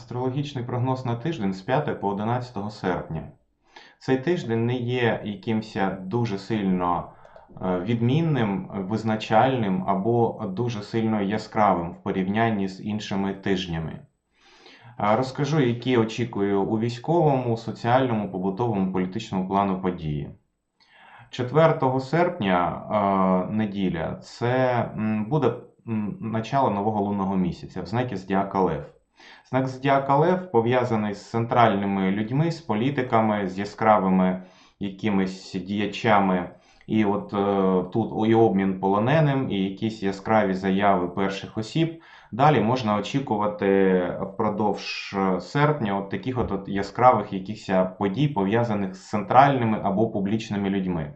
Астрологічний прогноз на тиждень з 5 по 11 серпня. Цей тиждень не є якимось дуже сильно е, відмінним, визначальним або дуже сильно яскравим в порівнянні з іншими тижнями. Е, Розкажу, які очікую у військовому, соціальному, побутовому, політичному плану події. 4 серпня е, неділя це буде начало нового лунного місяця в знакі Зодіака Лев. Знак Зодіака Лев пов'язаний з центральними людьми, з політиками, з яскравими якимись діячами. І от е, тут і обмін полоненим, і якісь яскраві заяви перших осіб. Далі можна очікувати впродовж серпня от таких от, от яскравих якихось подій, пов'язаних з центральними або публічними людьми.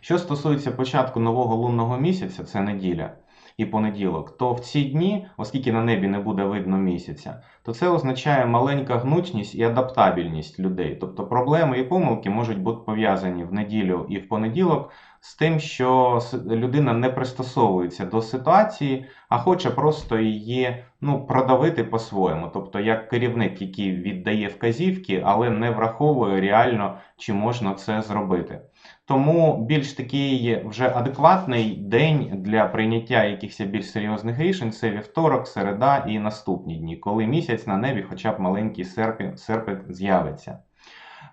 Що стосується початку нового лунного місяця, це неділя і понеділок, то в ці дні, оскільки на небі не буде видно місяця, то це означає маленька гнучність і адаптабельність людей. Тобто проблеми і помилки можуть бути пов'язані в неділю і в понеділок з тим, що людина не пристосовується до ситуації, а хоче просто її ну, продавити по-своєму. Тобто, як керівник, який віддає вказівки, але не враховує реально, чи можна це зробити. Тому більш такий вже адекватний день для прийняття якихось більш серйозних рішень це вівторок, середа і наступні дні, коли місяць на небі хоча б маленький серпень, з'явиться.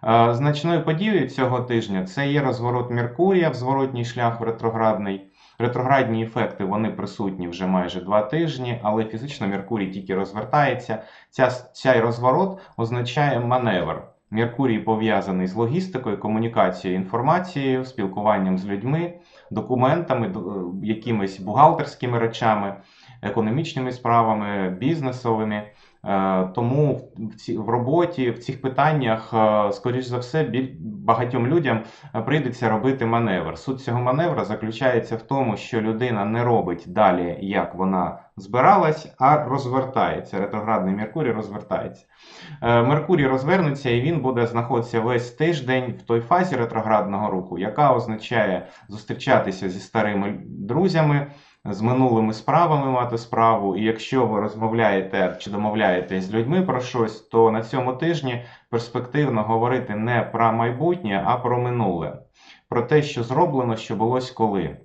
Е, Значною подією цього тижня це є розворот Меркурія в зворотній шлях в ретроградний. Ретроградні ефекти вони присутні вже майже два тижні, але фізично Меркурій тільки розвертається. Ця, цей розворот означає маневр. Меркурій пов'язаний з логістикою, комунікацією, інформацією, спілкуванням з людьми, документами, е, якимись бухгалтерськими речами, економічними справами, бізнесовими. Е, Тому в ці- в роботі, в цих питаннях, е, скоріш за все, біль- багатьом людям е, прийдеться робити маневр. Суть цього маневра заключається в тому, що людина не робить далі, як вона збиралась, а розвертається. Ретроградний Меркурій розвертається. Меркурій розвернеться і він буде знаходитися весь тиждень в той фазі ретроградного руху, яка означає зустрічатися зі старими друзями, з минулими справами мати справу. І якщо ви розмовляєте чи домовляєтесь з людьми про щось, то на цьому тижні перспективно говорити не про майбутнє, а про минуле, про те, що зроблено, що було коли.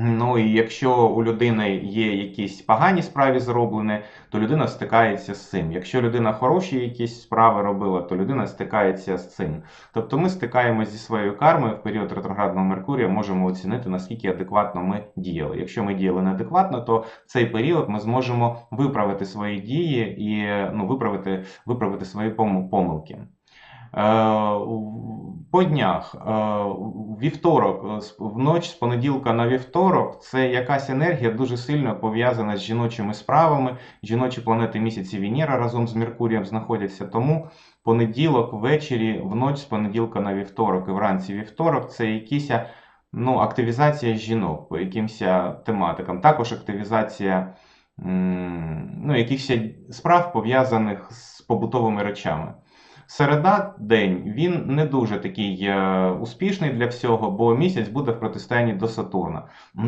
Ну і якщо у людини є якісь погані справи зроблені, то людина стикається з цим. Якщо людина хороші якісь справи робила, то людина стикається з цим. Тобто ми стикаємося зі своєю кармою в період ретроградного Меркурія, можемо оцінити, наскільки адекватно ми діяли. Якщо ми діяли неадекватно, то в цей період ми зможемо виправити свої дії і ну, виправити, виправити свої помилки. Е, По днях, е, вівторок, е, з- в ніч з понеділка на вівторок, це якась енергія дуже сильно пов'язана з жіночими справами. Жіночі планети місяці Венера разом з Меркурієм знаходяться. Тому понеділок ввечері, в ніч з понеділка на вівторок і вранці вівторок це якісь ну, активізація жінок по якимось тематикам. Також активізація ну, якихось справ пов'язаних з побутовими речами. Середа день він не дуже такий е, успішний для всього, бо місяць буде в протистоянні до Сатурна.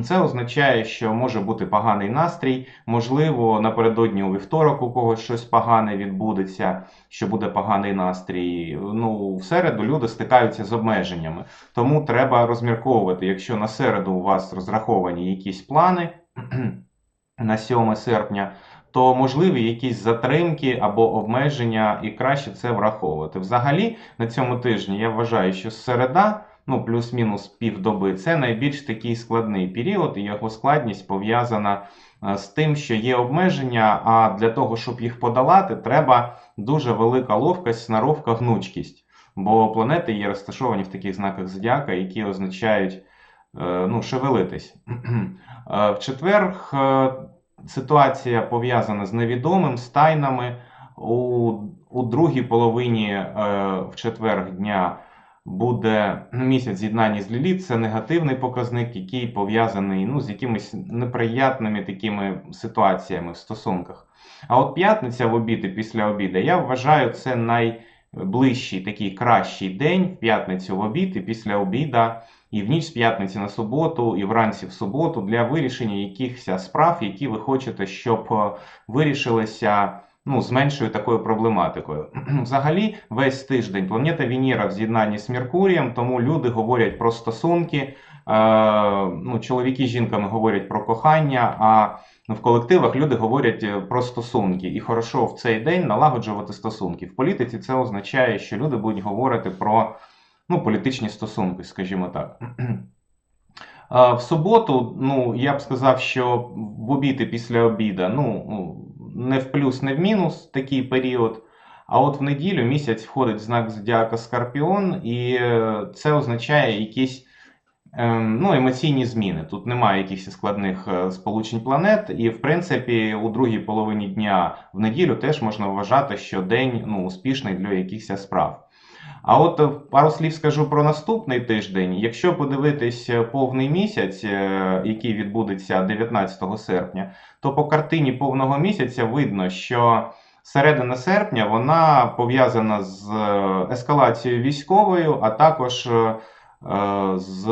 Це означає, що може бути поганий настрій, можливо, напередодні у вівторок у когось щось погане відбудеться, що буде поганий настрій. Ну, в середу люди стикаються з обмеженнями, тому треба розмірковувати, якщо на середу у вас розраховані якісь плани на 7 серпня то можливі якісь затримки або обмеження, і краще це враховувати. Взагалі, на цьому тижні я вважаю, що середа, ну плюс-мінус півдоби, це найбільш такий складний період, і його складність пов'язана е, з тим, що є обмеження, а для того, щоб їх подолати, треба дуже велика ловкость, сноровка, гнучкість. Бо планети є розташовані в таких знаках зодіака, які означають е, ну, шевелитись. Е, В четвер ситуація пов'язана з невідомим, з тайнами. У, у другій половині е, в четвер дня буде місяць з'єднання з Ліліт. Це негативний показник, який пов'язаний ну, з якимись неприятними такими ситуаціями в стосунках. А от п'ятниця в обід і після обіду, я вважаю, це найближчий такий кращий день в п'ятницю в обід і після обіда і в ніч з п'ятниці на суботу, і вранці в суботу для вирішення якихось справ, які ви хочете, щоб е, вирішилися ну, з меншою такою проблематикою. Взагалі, весь тиждень планета Венера в з'єднанні з Меркурієм, тому люди говорять про стосунки. Е, ну, чоловіки з жінками говорять про кохання, а в колективах люди говорять е, про стосунки. І хорошо в цей день налагоджувати стосунки. В політиці це означає, що люди будуть говорити про ну, політичні стосунки, скажімо так. В суботу, ну, я б сказав, що в обід і після обіда, ну, не в плюс, не в мінус такий період. А от в неділю місяць входить знак зодіака Скорпіон, і е, це означає якісь ну, емоційні зміни. Тут немає якихось складних е, сполучень планет, і в принципі у другій половині дня в неділю теж можна вважати, що день ну, успішний для якихось справ. А от е, пару слів скажу про наступний тиждень. Якщо подивитись е, повний місяць, який відбудеться 19 серпня, то по картині повного місяця видно, що середина серпня вона пов'язана з ескалацією військовою, а також з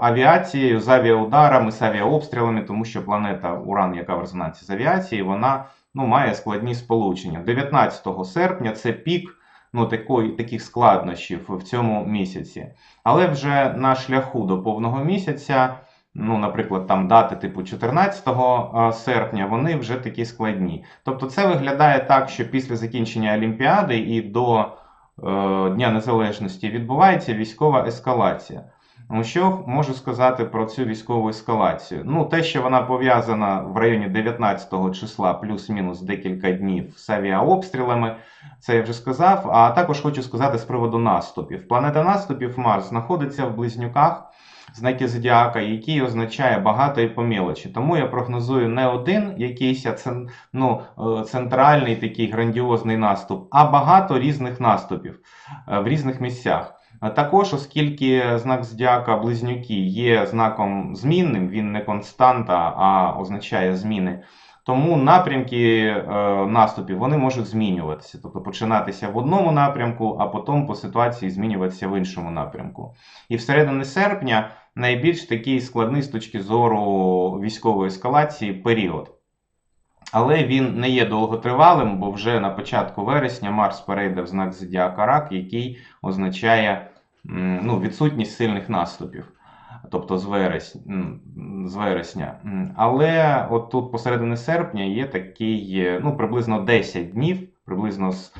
авіацією, з авіаударами, з авіаобстрілами, тому що планета Уран, яка в резонансі з авіації, вона ну, має складні сполучення. 19 серпня це пік ну, такої, таких складнощів в цьому місяці. Але вже на шляху до повного місяця, ну, наприклад, там дати типу 14 серпня, вони вже такі складні. Тобто це виглядає так, що після закінчення Олімпіади і до е, Дня Незалежності відбувається військова ескалація. Ну, що можу сказати про цю військову ескалацію? Ну, те, що вона пов'язана в районі 19 числа, плюс-мінус декілька днів з авіаобстрілами, це я вже сказав. А також хочу сказати з приводу наступів. Планета наступів Марс знаходиться в близнюках знаки зодіака, який означає багато і по мілочі. Тому я прогнозую не один якийсь ну, е, центральний такий грандіозний наступ, а багато різних наступів е, в різних місцях. А Також, оскільки знак зодіака близнюки є знаком змінним, він не константа, а означає зміни. Тому напрямки е, наступів вони можуть змінюватися, тобто починатися в одному напрямку, а потім по ситуації змінюватися в іншому напрямку. І всередині серпня найбільш такий складний з точки зору військової ескалації період. Але він не є довготривалим, бо вже на початку вересня Марс перейде в знак Зодіака Рак, який означає ну, відсутність сильних наступів. Тобто з вересня, з вересня. Але от тут посередині серпня є такий ну, приблизно 10 днів, приблизно з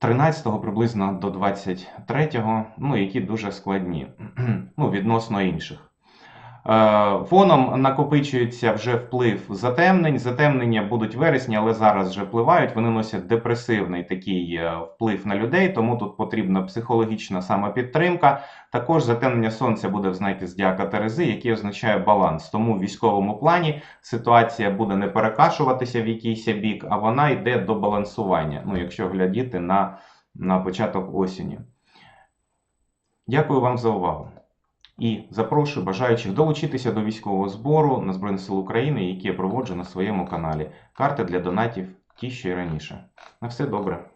13 приблизно до 23, ну, які дуже складні, ну, відносно інших. Е, Фоном накопичується вже вплив затемнень. Затемнення будуть вересні, але зараз вже впливають. Вони носять депресивний такий е, вплив на людей, тому тут потрібна психологічна самопідтримка. Також затемнення сонця буде в знакі Здіака Терези, який означає баланс. Тому в військовому плані ситуація буде не перекашуватися в якийсь бік, а вона йде до балансування. Ну, якщо глядіти на, на початок осені. Дякую вам за увагу. І запрошую бажаючих долучитися до військового збору на Збройних сил України, які я проводжу на своєму каналі. Карти для донатів ті, що й раніше. На все добре.